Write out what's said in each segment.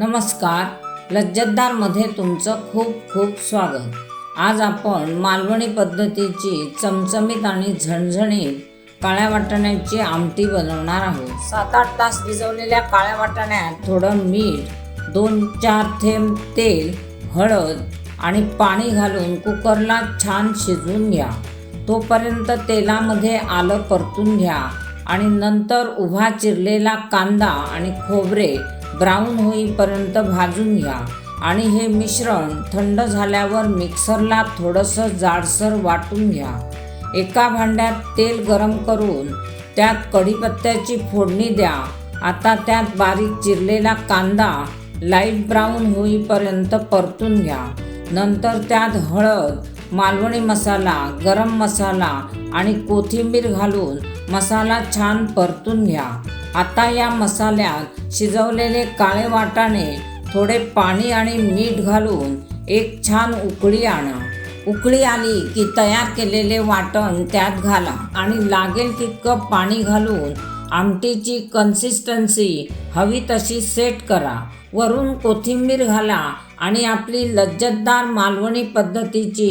नमस्कार. लज्जतदारमध्ये तुमचं खूप खूप स्वागत. आज आपण मालवणी पद्धतीची चमचमीत आणि झणझणीत काळ्या वाटाण्याची आमटी बनवणार आहोत. सात आठ तास भिजवलेल्या काळ्या वाटाण्यात थोडं मीठ दोन चार थेंब तेल हळद आणि पाणी घालून कुकरला छान शिजवून घ्या. तोपर्यंत तेलामध्ये आलं परतून घ्या आणि नंतर उभा चिरलेला कांदा आणि खोबरे ब्राऊन होईपर्यंत भाजून घ्या आणि हे मिश्रण थंड झाल्यावर मिक्सरला थोडंसं जाडसर वाटून घ्या. एका भांड्यात तेल गरम करून त्यात कढीपत्त्याची फोडणी द्या. आता त्यात बारीक चिरलेला कांदा लाइट ब्राऊन होईपर्यंत परतून घ्या. नंतर त्यात हळद मालवणी मसाला गरम मसाला आणि कोथिंबीर घालून मसाला छान परतून घ्या. आता या मसाल्यात शिजवलेले काळे वाटाणे थोडे पाणी आणि मीठ घालून एक छान उकळी आणा. उकळी आली की तयार केलेले वाटण त्यात घाला आणि लागेल तितकं पाणी घालून आमटीची कन्सिस्टन्सी हवी तशी सेट करा. वरून कोथिंबीर घाला आणि आपली लज्जतदार मालवणी पद्धतीची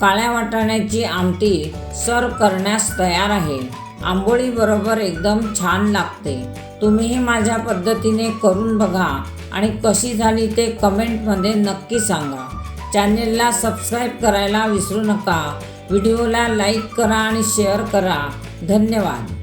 काळ्या वाटाण्याची आमटी सर्व करण्यास तयार आहे. आंबोळीबरोबर एकदम छान लागते. तुम्हीही माझ्या पद्धतीने करून बघा आणि कशी झाली ते कमेंटमध्ये नक्की सांगा. चॅनेलला सबस्क्राईब करायला विसरू नका. व्हिडिओला लाईक करा आणि शेअर करा. धन्यवाद.